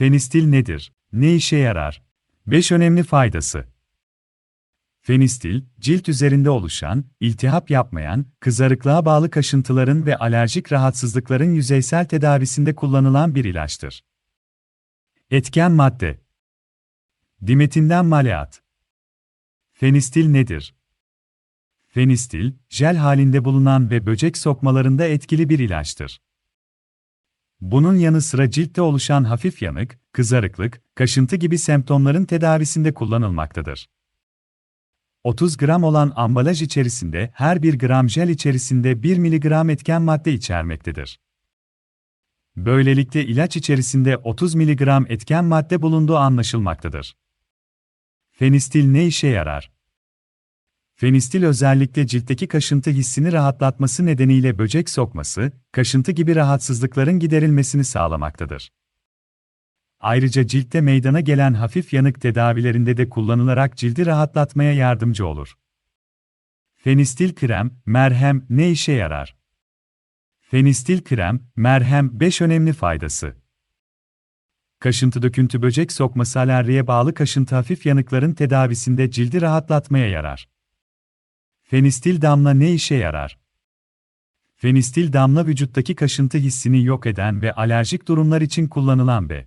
Fenistil nedir? Ne işe yarar? 5 önemli faydası. Fenistil, cilt üzerinde oluşan, iltihap yapmayan, kızarıklığa bağlı kaşıntıların ve alerjik rahatsızlıkların yüzeysel tedavisinde kullanılan bir ilaçtır. Etken madde Dimetinden maleat Fenistil nedir? Fenistil, jel halinde bulunan ve böcek sokmalarında etkili bir ilaçtır. Bunun yanı sıra ciltte oluşan hafif yanık, kızarıklık, kaşıntı gibi semptomların tedavisinde kullanılmaktadır. 30 gram olan ambalaj içerisinde her 1 gram jel içerisinde 1 mg etken madde içermektedir. Böylelikle ilaç içerisinde 30 mg etken madde bulunduğu anlaşılmaktadır. Fenistil ne işe yarar? Fenistil özellikle ciltteki kaşıntı hissini rahatlatması nedeniyle böcek sokması, kaşıntı gibi rahatsızlıkların giderilmesini sağlamaktadır. Ayrıca ciltte meydana gelen hafif yanık tedavilerinde de kullanılarak cildi rahatlatmaya yardımcı olur. Fenistil krem, merhem ne işe yarar? Fenistil krem, merhem 5 önemli faydası. Kaşıntı döküntü böcek sokması alerjiye bağlı kaşıntı hafif yanıkların tedavisinde cildi rahatlatmaya yarar. Fenistil damla ne işe yarar? Fenistil damla vücuttaki kaşıntı hissini yok eden ve alerjik durumlar için kullanılan B.